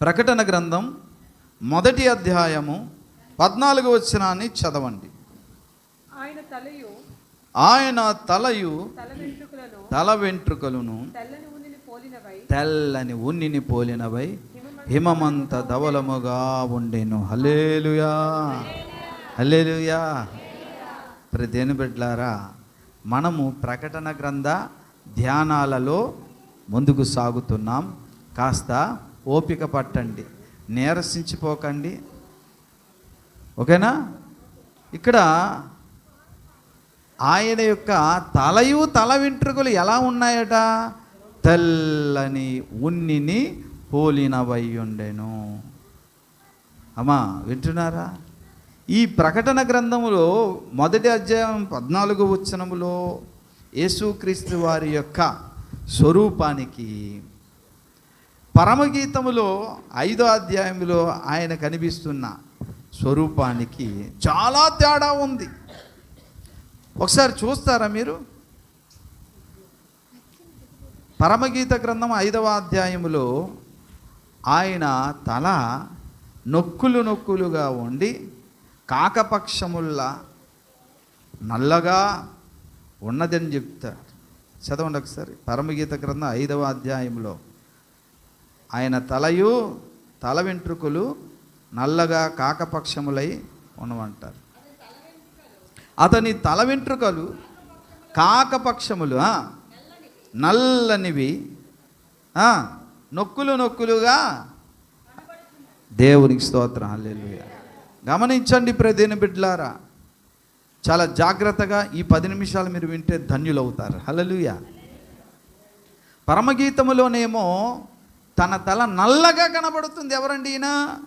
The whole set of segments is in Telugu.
ప్రకటన గ్రంథం మొదటి అధ్యాయము పద్నాలుగు వచనాన్ని చదవండి. ఆయన తలయు ఆయన తలయు తల వెంట్రుకలను తల వెంట్రుకలను తెల్లని ఉన్నిని పోలినవై హిమమంత ధవలముగా ఉండెను. హలేలుయా హలేలుయా ప్రతిని బిడ్లారా మనము ప్రకటన గ్రంథ ధ్యానాలలో ముందుకు సాగుతున్నాం. కాస్త ఓపిక పట్టండి. నీరసించిపోకండి. ఓకేనా? ఇక్కడ ఆయన యొక్క తలయు తల వెంట్రుకలు ఎలా ఉన్నాయట? తెల్లని ఉన్నిని పోలినవై ఉండెను అమ్మా వింటున్నారా? ఈ ప్రకటన గ్రంథములో మొదటి అధ్యాయం పద్నాలుగు వచ్చనములో యేసుక్రీస్తు వారి యొక్క స్వరూపానికి పరమగీతములో ఐదో అధ్యాయంలో ఆయన కనిపిస్తున్న స్వరూపానికి చాలా తేడా ఉంది. ఒకసారి చూస్తారా మీరు? పరమగీత గ్రంథం ఐదవ అధ్యాయములో ఆయన తల నొక్కులు నొక్కులుగా ఉండి కాకపక్షముల్లా నల్లగా ఉన్నదని చెప్తారు. చదవండి ఒకసారి. పరమగీత గ్రంథం ఐదవ అధ్యాయంలో ఆయన తలయు తల వెంట్రుకలు నల్లగా కాకపక్షములై ఉన్నవంటారు. అతని తల వెంట్రుకలు కాకపక్షములు నల్లనివి నొక్కులు నొక్కులుగా దేవునికి స్తోత్రం హల్లెలూయా. గమనించండి ప్రదేని బిడ్లారా చాలా జాగ్రత్తగా ఈ పది నిమిషాలు మీరు వింటే ధన్యులవుతారు. హలలుయ పరమగీతములోనేమో తన తల నల్లగా కనబడుతుంది. ఎవరండి ఈయన?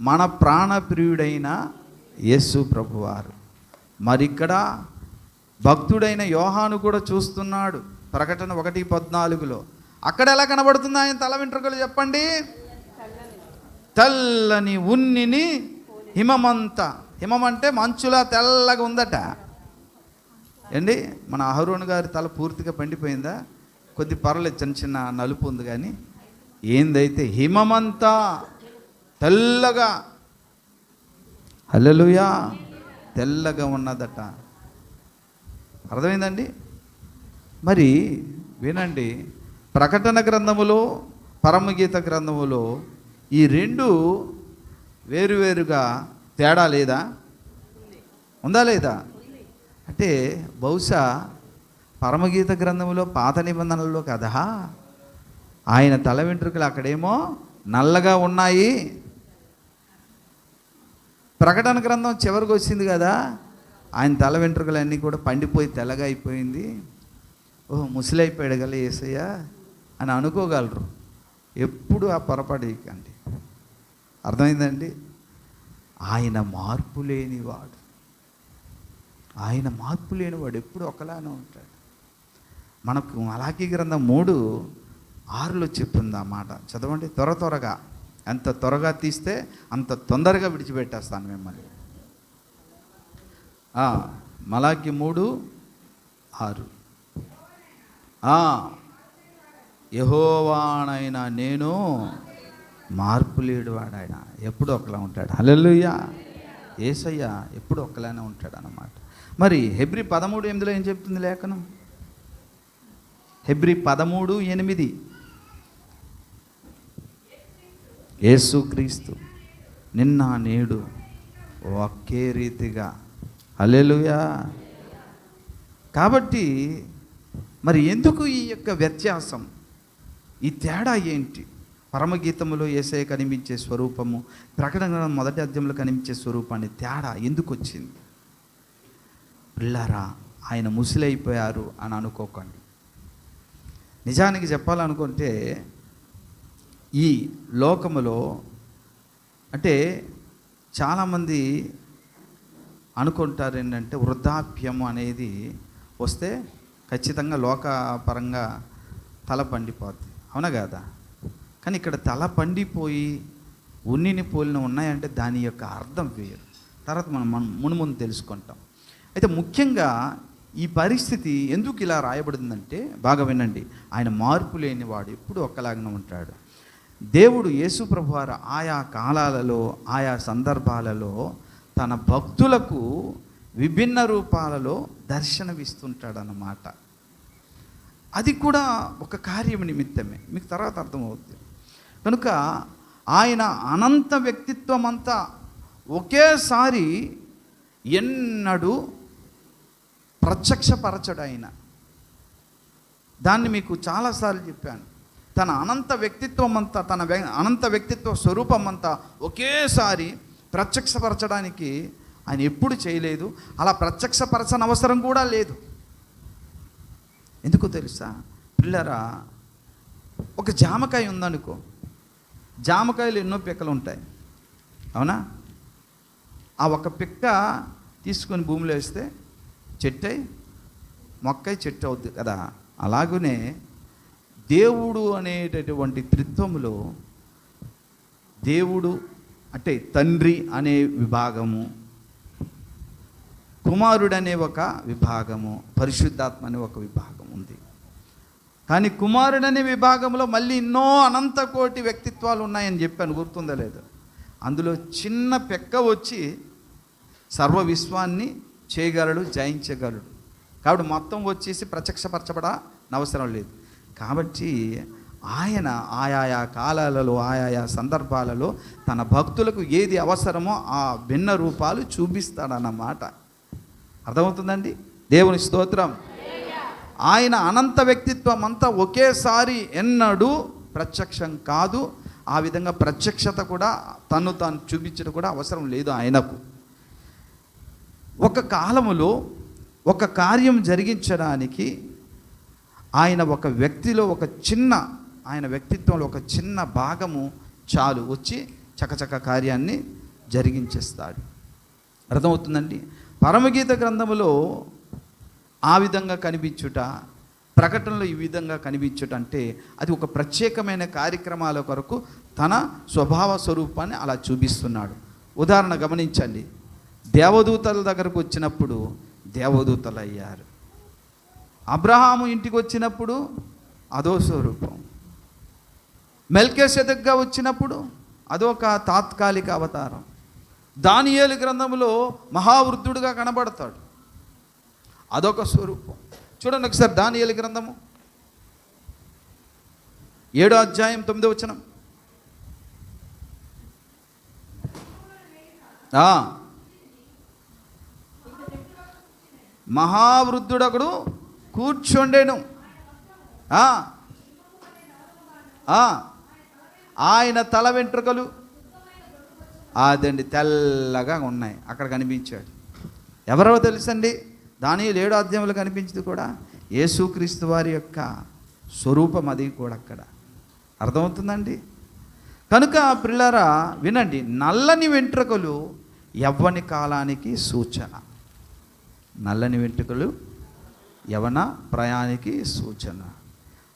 మన ప్రాణప్రియుడైన యేసు ప్రభువారు. మరి ఇక్కడ భక్తుడైన యోహాను కూడా చూస్తున్నాడు ప్రకటన ఒకటి పద్నాలుగులో. అక్కడ ఎలా కనబడుతుంది ఆయన తల వెంట్రుకలు చెప్పండి? తెల్లని ఉన్నిని హిమమంత. హిమం అంటే మంచులా తెల్లగా ఉందట. ఏండి మన అహరోన్ గారి తల పూర్తిగా పండిపోయిందా? కొద్ది పర్లేదు చిన్న చిన్న నలుపు ఉంది కానీ. ఏందైతే హిమమంతా తెల్లగా అల్లెలుయా తెల్లగా ఉన్నదట. అర్థమైందండి? మరి వినండి ప్రకటన గ్రంథములో పరమగీత గ్రంథములో ఈ రెండు వేరువేరుగా తేడా లేదా? ఉందా లేదా? అంటే బహుశా పరమగీత గ్రంథములో పాత నిబంధనల్లో కదా ఆయన తల వెంట్రుకలు అక్కడేమో నల్లగా ఉన్నాయి. ప్రకటన గ్రంథం చివరికి వచ్చింది కదా ఆయన తల వెంట్రుకలన్నీ కూడా పండిపోయి తెల్లగా అయిపోయింది. ఓహో ముసలైపోయాడు కదా ఏసయ్య అని అనుకోగలరు. ఎప్పుడు ఆ పొరపాటు చేయకండి. అర్థమైందండి? ఆయన మార్పు లేనివాడు. ఆయన మార్పు లేనివాడు ఎప్పుడు ఒకలానే ఉంటాడు. మనకు అలాగే గ్రంథం మూడు ఆరులో చెప్పింది ఆ మాట. చదవండి? త్వర త్వరగా. ఎంత త్వరగా తీస్తే అంత తొందరగా విడిచిపెట్టేస్తాను మిమ్మల్ని. మలాకి మూడు ఆరు. ఆ, నేను మార్పు లేడువాడు ఆయన ఎప్పుడు ఒకలా ఉంటాడు. హలెల్లుయ్యా ఏసయ్య ఎప్పుడు ఒకలానే ఉంటాడు అన్నమాట మరి హెబ్రి పదమూడు ఎనిమిదిలో ఏం చెప్తుంది లేఖనం? హెబ్రి పదమూడు ఎనిమిది. యేసుక్రీస్తు నిన్న నేడు ఒకే రీతిగా. హల్లెలూయా. కాబట్టి మరి ఎందుకు ఈ యొక్క వ్యత్యాసం? ఈ తేడా ఏంటి? పరమగీతములో ఏసే కనిపించే స్వరూపము ప్రకటన మొదటి అధ్యాయంలో కనిపించే స్వరూపాన్ని తేడా ఎందుకు వచ్చింది? పిల్లారా ఆయన ముసిలైపోయారు అని అనుకోకండి. నిజానికి చెప్పాలనుకుంటే ఈ లోకములో అంటే చాలామంది అనుకుంటారు ఏంటంటే వృద్ధాప్యము అనేది వస్తే ఖచ్చితంగా లోకపరంగా తల పండిపోద్ది. అవునా కదా? కానీ ఇక్కడ తల పండిపోయి ఉన్నిని పోలిన ఉన్నాయంటే దాని యొక్క అర్థం వేరు. తర్వాత మనం మనం మును ముందు తెలుసుకుంటాం. అయితే ముఖ్యంగా ఈ పరిస్థితి ఎందుకు ఇలా రాయబడిందంటే బాగా వినండి. ఆయన మార్పు లేనివాడు ఎప్పుడు ఒక్కలాగానే ఉంటాడు. దేవుడు యేసుప్రభు వారు ఆయా కాలాలలో ఆయా సందర్భాలలో తన భక్తులకు విభిన్న రూపాలలో దర్శనమిస్తుంటాడనమాట అది కూడా ఒక కార్యం నిమిత్తమే. మీకు తర్వాత అర్థమవుతుంది కనుక ఆయన అనంత వ్యక్తిత్వం అంతా ఒకేసారి ఎన్నడూ ప్రత్యక్షపరచడు ఆయన. దాన్ని మీకు చాలాసార్లు చెప్పాను. తన అనంత వ్యక్తిత్వం అంతా తన అనంత వ్యక్తిత్వ స్వరూపం అంతా ఒకేసారి ప్రత్యక్షపరచడానికి ఆయన ఎప్పుడు చేయలేదు. అలా ప్రత్యక్షపరచని అవసరం కూడా లేదు. ఎందుకు తెలుసా? పిల్లరా ఒక జామకాయ ఉందనుకో జామకాయలు ఎన్నో పిక్కలు ఉంటాయి. అవునా? ఆ ఒక పిక్క తీసుకొని భూమిలో వేస్తే చెట్టై మొక్కై చెట్టు అవుద్ది కదా. అలాగనే దేవుడు అనేటటువంటి త్రిత్వములో దేవుడు అంటే తండ్రి అనే విభాగము కుమారుడు అనే ఒక విభాగము పరిశుద్ధాత్మ అనే ఒక విభాగం ఉంది. కానీ కుమారుడనే విభాగంలో మళ్ళీ ఎన్నో అనంత కోటి వ్యక్తిత్వాలు ఉన్నాయని చెప్పాను గుర్తుందా లేదు? అందులో చిన్న పెక్క వచ్చి సర్వ విశ్వాన్ని చేయగలడు జయించగలడు. కాబట్టి మొత్తం వచ్చేసి ప్రత్యక్షపరచబడ అవసరం లేదు. కాబట్టి ఆయన ఆయా కాలాలలో ఆయా సందర్భాలలో తన భక్తులకు ఏది అవసరమో ఆ భిన్న రూపాలు చూపిస్తాడన్నమాట. అర్థమవుతుందండి? దేవుని స్తోత్రం. ఆయన అనంత వ్యక్తిత్వం అంతా ఒకేసారి ఎన్నడూ ప్రత్యక్షం కాదు. ఆ విధంగా ప్రత్యక్షత కూడా తను తాను చూపించడం కూడా అవసరం లేదు ఆయనకు. ఒక కాలములో ఒక కార్యం జరిగించడానికి ఆయన ఒక వ్యక్తిలో ఒక చిన్న ఆయన వ్యక్తిత్వంలో ఒక చిన్న భాగము చాలు వచ్చి చకచక కార్యాన్ని జరిగించేస్తాడు. అర్థమవుతుందండి? పరమగీత గ్రంథములో ఆ విధంగా కనిపించుట ప్రకటనలో ఈ విధంగా కనిపించుట అంటే అది ఒక ప్రత్యేకమైన కార్యక్రమాల కొరకు తన స్వభావ స్వరూపాన్ని అలా చూపిస్తున్నాడు. ఉదాహరణ గమనించండి. దేవదూతల దగ్గరకు వచ్చినప్పుడు దేవదూతలు అయ్యారు. అబ్రహాము ఇంటికి వచ్చినప్పుడు అదో స్వరూపం. మెల్కేసెదగ్గా వచ్చినప్పుడు అదొక తాత్కాలిక అవతారం. దానియేలు గ్రంథంలో మహావృద్ధుడుగా కనబడతాడు. అదొక స్వరూపం. చూడండి ఒకసారి దానియేలు గ్రంథము. ఏడో అధ్యాయం తొమ్మిదో వచనం. మహావృద్ధుడొకడు కూర్చోండేను. ఆయన తల వెంట్రుకలు. అదండి తెల్లగా ఉన్నాయి. అక్కడ కనిపించాడు. ఎవరో తెలుసండి? దాని ఏడు అధ్యాయంలో కనిపించింది కూడా. యేసుక్రీస్తు వారి యొక్క స్వరూపం అది కూడా అక్కడ. అర్థమవుతుందండి? కనుక పిల్లరా వినండి. నల్లని వెంట్రుకలు ఎవ్వని కాలానికి సూచన? నల్లని వెంట్రుకలు యవన ప్రయాణికి సూచన.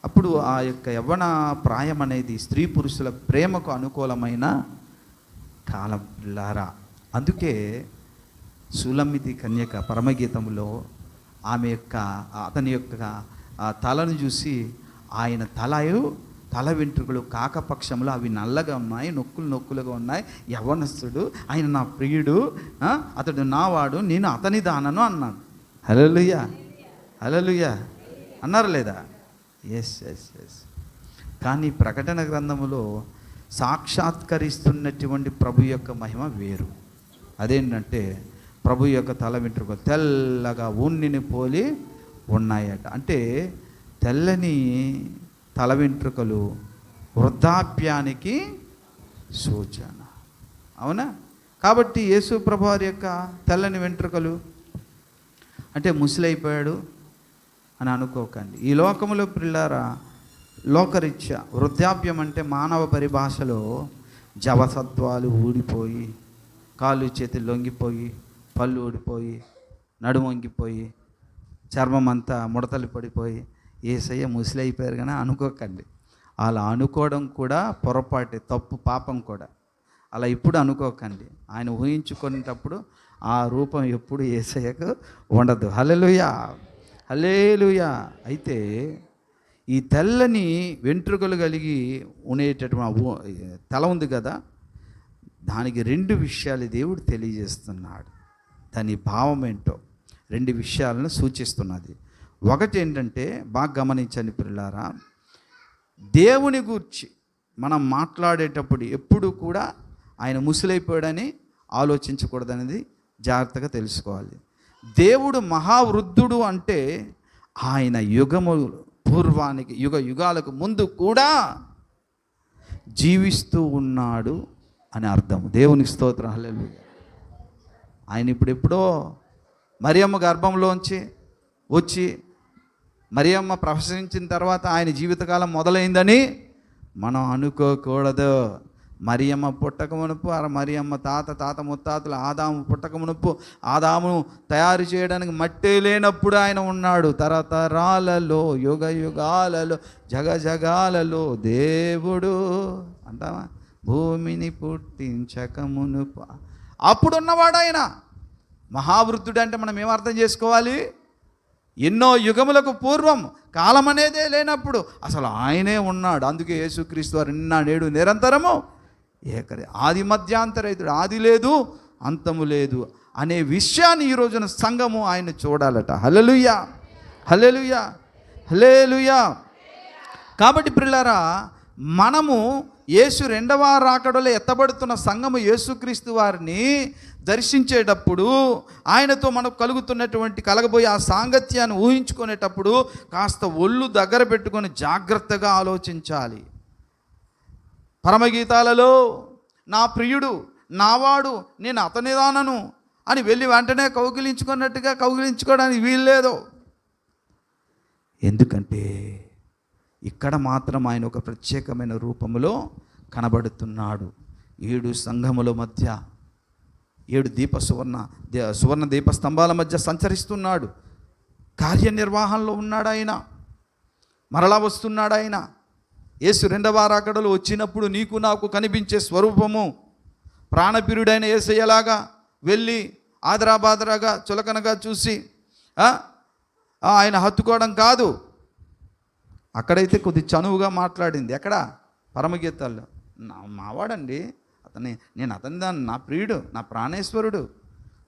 అప్పుడు ఆ యొక్క యవ్వన ప్రాయం అనేది స్త్రీ పురుషుల ప్రేమకు అనుకూలమైన కాలం లారా. అందుకే సులమితి కన్యక పరమగీతంలో ఆమె యొక్క అతని యొక్క తలను చూసి ఆయన తలయు తల వెంట్రుకలు కాకపక్షంలో అవి నల్లగా ఉన్నాయి నొక్కులు నొక్కులుగా ఉన్నాయి. యవనస్తుడు ఆయన నా ప్రియుడు అతడు నావాడు నేను అతని దానను అన్నాను హలో అలలుయా అన్నారు లేదా? ఎస్ ఎస్ ఎస్ కానీ ప్రకటన గ్రంథములో సాక్షాత్కరిస్తున్నటువంటి ప్రభు యొక్క మహిమ వేరు. అదేంటంటే ప్రభు యొక్క తల వెంట్రుక తెల్లగా ఉన్నిని పోలి ఉన్నాయట. అంటే తెల్లని తల వెంట్రుకలు వృద్ధాప్యానికి సూచన. అవునా? కాబట్టి యేసు ప్రభు యొక్క తెల్లని వెంట్రుకలు. అంటే ముసలైపోయాడు. అని అనుకోకండి. ఈ లోకములో పిల్లారా లోకరీత్యా వృద్ధాప్యం అంటే మానవ పరిభాషలో జవసత్వాలు ఊడిపోయి కాళ్ళు చేతులు లొంగిపోయి పళ్ళు ఊడిపోయి నడుము వంగిపోయి చర్మం అంతా ముడతలు పడిపోయి ఏసయ్య ముసలి అయిపోయారు కానీ అనుకోకండి. అలా అనుకోవడం కూడా పొరపాటే తప్పు పాపం కూడా. అలా ఇప్పుడు అనుకోకండి. ఆయన ఊహించుకునేటప్పుడు ఆ రూపం ఎప్పుడు ఏసయ్యకు ఉండదు. హల్లెలూయా! హల్లేలుయా. అయితే ఈ తెల్లని వెంట్రుకలు కలిగి ఉండేటటువంటి తల ఉంది కదా దానికి రెండు విషయాలు దేవుడు తెలియజేస్తున్నాడు. దాని భావం ఏంటో రెండు విషయాలను సూచిస్తున్నది. ఒకటి ఏంటంటే బాగా గమనించండి పిల్లారా దేవుని గూర్చి మనం మాట్లాడేటప్పుడు ఎప్పుడు కూడా ఆయన ముసలైపోయాడని ఆలోచించకూడదనేది జాగ్రత్తగా తెలుసుకోవాలి. దేవుడు మహావృద్ధుడు అంటే ఆయన యుగము పూర్వానికి యుగ యుగాలకు ముందు కూడా జీవిస్తూ ఉన్నాడు అని అర్థం. దేవునికి స్తోత్రం హల్లెలూయా. ఆయన ఇప్పుడెప్పుడో మరియమ్మ గర్భంలోంచి వచ్చి మరియమ్మ ప్రవశించిన తర్వాత ఆయన జీవితకాలం మొదలైందని మనం అనుకోకూడదు. మరియమ్మ పుట్టక మునుపు ఆ మరియమ్మ తాత తాత ముత్తాతలు ఆదాము పుట్టక మునుపు ఆదామును తయారు చేయడానికి మట్టే లేనప్పుడు ఆయన ఉన్నాడు. తరతరాలలో యుగ యుగాలలో జగ జగాలలో దేవుడు అంటావా? భూమిని పుట్టించక మునుపు. అప్పుడున్నవాడు ఆయన. మహావృద్ధుడు అంటే మనం ఏమర్థం అర్థం చేసుకోవాలి? ఎన్నో యుగములకు పూర్వం కాలం అనేదే లేనప్పుడు అసలు ఆయనే ఉన్నాడు. అందుకే యేసుక్రీస్తు వారు నిన్న నేడు నిరంతరము ఏకరే ఆది మధ్యాంతరైతుడు ఆది లేదు అంతము లేదు అనే విషయాన్ని ఈ రోజున సంఘము ఆయన చూడాలట. హలలుయా హలలుయా హలేలుయా కాబట్టి పిల్లరా మనము యేసు రెండవ రాకడలో ఎత్తబడుతున్న సంఘము యేసుక్రీస్తు వారిని దర్శించేటప్పుడు ఆయనతో మనకు కలుగుతున్నటువంటి కలగబోయే ఆ సాంగత్యాన్ని ఊహించుకునేటప్పుడు కాస్త ఒళ్ళు దగ్గర పెట్టుకొని జాగ్రత్తగా ఆలోచించాలి. పరమగీతాలలో నా ప్రియుడు నావాడు నేను అతనిదానను అని వెళ్ళి వెంటనే కౌగిలించుకున్నట్టుగా కౌగిలించుకోవడానికి వీల్లేదు ఎందుకంటే ఇక్కడ మాత్రం ఆయన ఒక ప్రత్యేకమైన రూపంలో కనబడుతున్నాడు. ఏడు సంఘముల మధ్య ఏడు దీప సువర్ణ సువర్ణ దీప స్తంభాల మధ్య సంచరిస్తున్నాడు. కార్యనిర్వహణలో ఉన్నాడు ఆయన మరలా వస్తున్నాడు ఆయన యేసు రెండవ రాకడలు వచ్చినప్పుడు నీకు నాకు కనిపించే స్వరూపము ప్రాణపిరుడైన ఏసయ్యలాగా వెళ్ళి ఆదరాబాదరాగా చులకనగా చూసి ఆయన హత్తుకోవడం కాదు. అక్కడైతే కొద్ది చనువుగా మాట్లాడింది. ఎక్కడ? పరమగీతాల్లో. నా మావాడండి. అతని నేను అతని దాన్ని నా ప్రియుడు నా ప్రాణేశ్వరుడు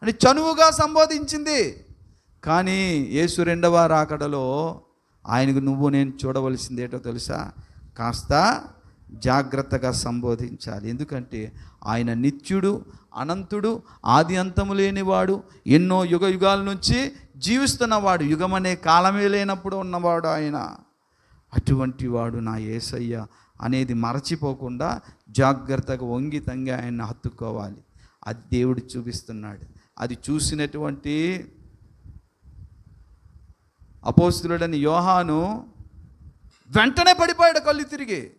అని చనువుగా సంబోధించింది. కానీ యేసు రెండవ రాకడలో ఆయనకు నువ్వు నేను చూడవలసింది ఏంటో తెలుసా? కాస్త జాగ్రత్తగా సంబోధించాలి. ఎందుకంటే ఆయన నిత్యుడు అనంతుడు ఆది అంతము లేనివాడు ఎన్నో యుగ యుగాల నుంచి జీవిస్తున్నవాడు యుగమనే కాలమే లేనప్పుడు ఉన్నవాడు ఆయన. అటువంటి వాడు నా ఏసయ్య అనేది మరచిపోకుండా జాగ్రత్తగా వంగి తంగి ఆయన్ని హత్తుకోవాలి. అది దేవుడు చూపిస్తున్నాడు. అది చూసినటువంటి అపోస్తులుడని యోహాను వెంటనే పడిపోయాడు కళ్ళు తిరిగి.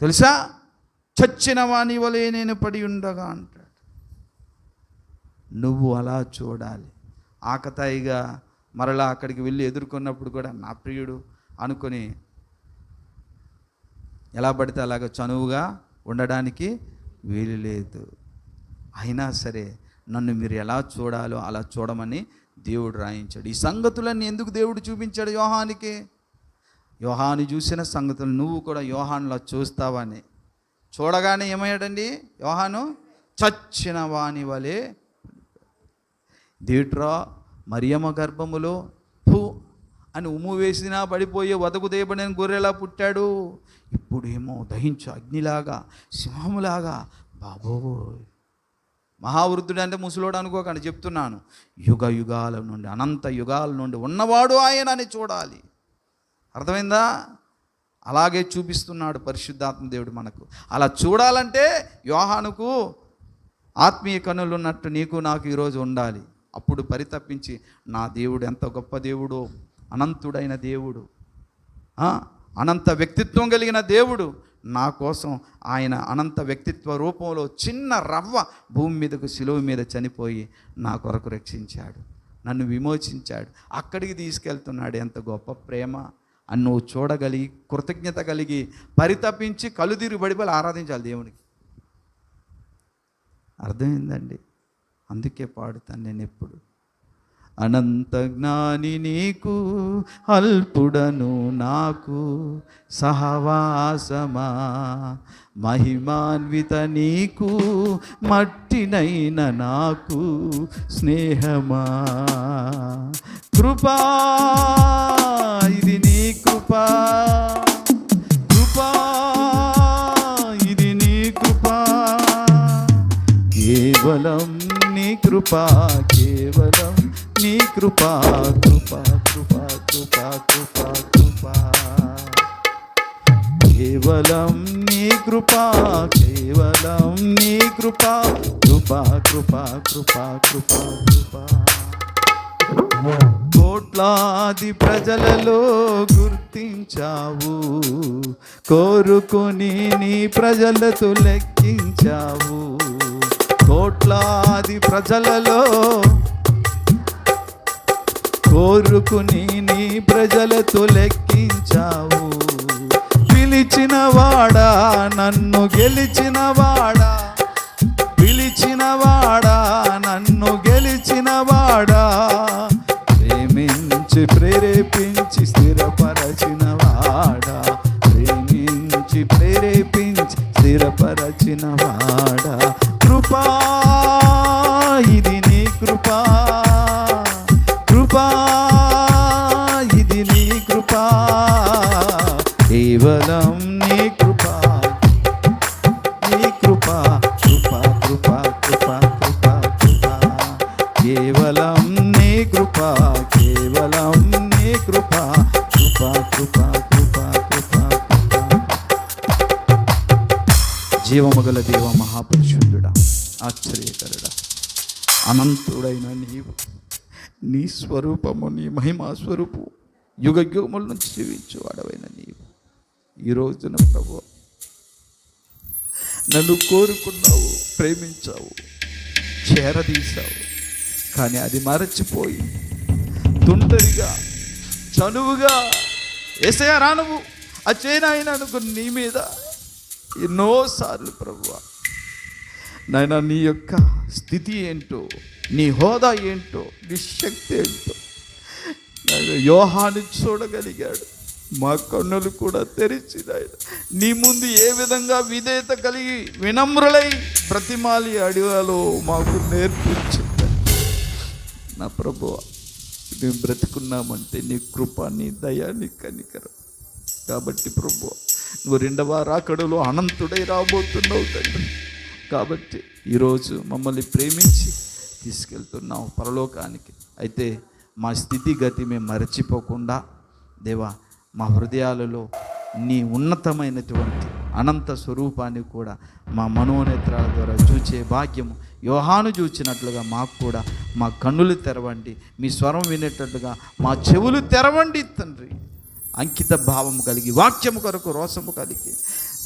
తెలుసా? చచ్చిన వాని వలె నేను పడి ఉండగా అంటాడు. నువ్వు అలా చూడాలి. ఆకతాయిగా మరలా అక్కడికి వెళ్ళి ఎదుర్కొన్నప్పుడు కూడా నా ప్రియుడు అనుకొని ఎలా పడితే అలాగ చనువుగా ఉండడానికి వీలు లేదు. అయినా సరే నన్ను మీరు ఎలా చూడాలో అలా చూడమని దేవుడు రాయించాడు. ఈ సంగతులన్నీ ఎందుకు దేవుడు చూపించాడు యోహానికి? యోహాను చూసిన సంగతులు నువ్వు కూడా యోహాన్లా చూస్తావని. చూడగానే ఏమయ్యాడండి? యోహాను చచ్చిన వాని వలె దీట్రా మరియమ్మ గర్భములో పూ అని ఉమ్ము వేసినా పడిపోయే వదకు దేబడిన గొర్రెలా పుట్టాడు. ఇప్పుడేమో దహించు అగ్నిలాగా సింహములాగా బాబోయ్. మహావృద్ధుడు అంటే ముసలోడు అనుకోకండి చెప్తున్నాను. యుగ యుగాల నుండి అనంత యుగాల నుండి ఉన్నవాడు ఆయన అని చూడాలి. అర్థమైందా? అలాగే చూపిస్తున్నాడు పరిశుద్ధాత్మ దేవుడు మనకు. అలా చూడాలంటే యోహానుకు ఆత్మీయ కనులు ఉన్నట్టు నీకు నాకు ఈరోజు ఉండాలి. అప్పుడు పరితప్పించి నా దేవుడు ఎంత గొప్ప దేవుడు అనంతుడైన దేవుడు అనంత వ్యక్తిత్వం కలిగిన దేవుడు నా కోసం ఆయన అనంత వ్యక్తిత్వ రూపంలో చిన్న రవ్వ భూమి మీదకు శిలువ మీద చనిపోయి నా కొరకు రక్షించాడు. నన్ను విమోచించాడు. అక్కడికి తీసుకెళ్తున్నాడు. ఎంత గొప్ప ప్రేమ. అని నువ్వు చూడగలిగి కృతజ్ఞత కలిగి పరితపించి కలుదిరి బడిపలు ఆరాధించాలి దేవునికి. అర్థమైందండి? అందుకే పాడుతాను నేను ఎప్పుడు. అనంత జ్ఞాని నీకు అల్పుడను నాకు సహవాసమా మహిమాన్విత నీకు మట్టినైన నాకు స్నేహమా కృపా కేవలం నీ కృపా కేవలం నీ కృపా కృపా కృపా కృపా కృపా కృపా. కేవలం నీ కృపా కేవలం నీ కృపా కృపా కృపా కృపా కృపా కృపా. కోట్లాది ప్రజలలో గుర్తించావు కోరుకుని నీ ప్రజలతో లెక్కించావు. కోట్లాది ప్రజలలో కోరుకుని నీ ప్రజలతో లెక్కించావు. పిలిచిన వాడా నన్ను గెలిచిన వాడా. పిలిచిన వాడా నన్ను గెలిచిన వాడా. ప్రేమించి ప్రేరేపించి స్థిరపరచిన వాడా. ప్రేమించి ప్రేరేపించి స్థిరపరచిన వాడా. కృపా స్వరూపము నీ మహిమా స్వరూపు. యుగ యుగముల నుంచి జీవించేవాడవైన నీవు. ఈ రోజున ప్రభు నన్ను కోరుకున్నావు ప్రేమించావు చేరదీశావు కానీ అది మరచిపోయి తుంటరిగా చనువుగా ఎసయ రానువు ఆ చేయనాయన అనుకుని నీ మీద ఎన్నోసార్లు ప్రభు నాయన నీ యొక్క స్థితి ఏంటో నీ హోదా ఏంటో నీ శక్తి ఏంటో. యోహాన్ని చూడగలిగాడు. మా కన్నులు కూడా తెరిచి ఆయన నీ ముందు ఏ విధంగా విధేయత కలిగి వినమ్రులై ప్రతిమాలి అడిగాలో మాకు నేర్పించింది నా ప్రభు మేము బ్రతుకున్నామంటే నీ కృప నీ దయ నీ కనికరం. కాబట్టి ప్రభు నువ్వు రెండవ రాకడలో అనంతుడై రాబోతున్నావు తండ్రి. కాబట్టి ఈరోజు మమ్మల్ని ప్రేమించి తీసుకెళ్తున్నావు పరలోకానికి. అయితే మా స్థితిగతి మేము మరచిపోకుండా దేవా మా హృదయాలలో నీ ఉన్నతమైనటువంటి అనంత స్వరూపాన్ని కూడా మా మనోనేత్రాల ద్వారా చూచే భాగ్యము యోహాను చూచినట్లుగా మాకు కూడా మా కన్నులు తెరవండి మీ స్వరం వినేటట్టుగా మా చెవులు తెరవండి తండ్రి. అంకిత భావము కలిగి వాక్యము కొరకు రోషము కలిగి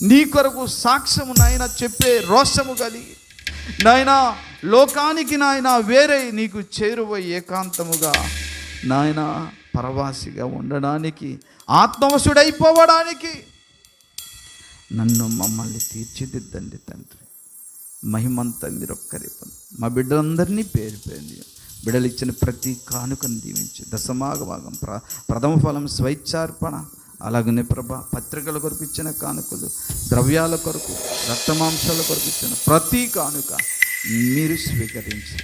నీ కొరకు సాక్ష్యము నాయన చెప్పే రోషము కలిగి నాయనా లోకానికి నాయన వేరే నీకు చేరువ ఏకాంతముగా నాయన పరవాసిగా ఉండడానికి ఆత్మవశుడైపోవడానికి నన్ను మమ్మల్ని తీర్చిదిద్దండి తండ్రి. మహిమంతా మీరు ఒక్కరే మా బిడ్డలందరినీ పేరు పేరు బిడ్డలు ఇచ్చిన ప్రతి కానుకను దీవించి దశమాగభాగం ప్ర ప్రథమ ఫలం స్వైచ్ఛార్పణ అలాగనే ప్రభ పత్రికల కొరకు ఇచ్చిన కానుకలు ద్రవ్యాల కొరకు రక్తమాంసాల కొరకు ఇచ్చిన ప్రతి కానుక మీరు స్వీకరించి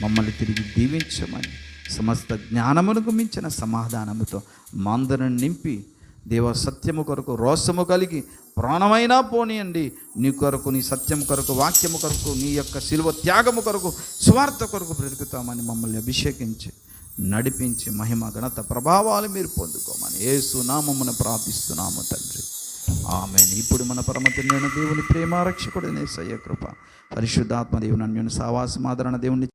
మమ్మల్ని తిరిగి దీవించమని సమస్త జ్ఞానమునకు మించిన సమాధానముతో మందరం నింపి దేవ సత్యము కొరకు రోషము కలిగి ప్రాణమైనా పోనీయండి. నీ కొరకు నీ సత్యం కొరకు వాక్యము కొరకు నీ యొక్క శిలువ త్యాగము కొరకు స్వార్థ కొరకు బ్రతుకుతామని మమ్మల్ని అభిషేకించి నడిపించి మహిమ ఘనత ప్రభావాలు మీరు పొందుకోమని ఏసు నామమున ప్రార్థిస్తున్నాము తండ్రి. ఆమె ఇప్పుడు మన పరమతుల్యమైన దేవుని ప్రేమ రక్షకుడినే సయ్య కృప. పరిశుద్ధాత్మ దేవుని అన్యుని సావాసమాదరణ దేవుని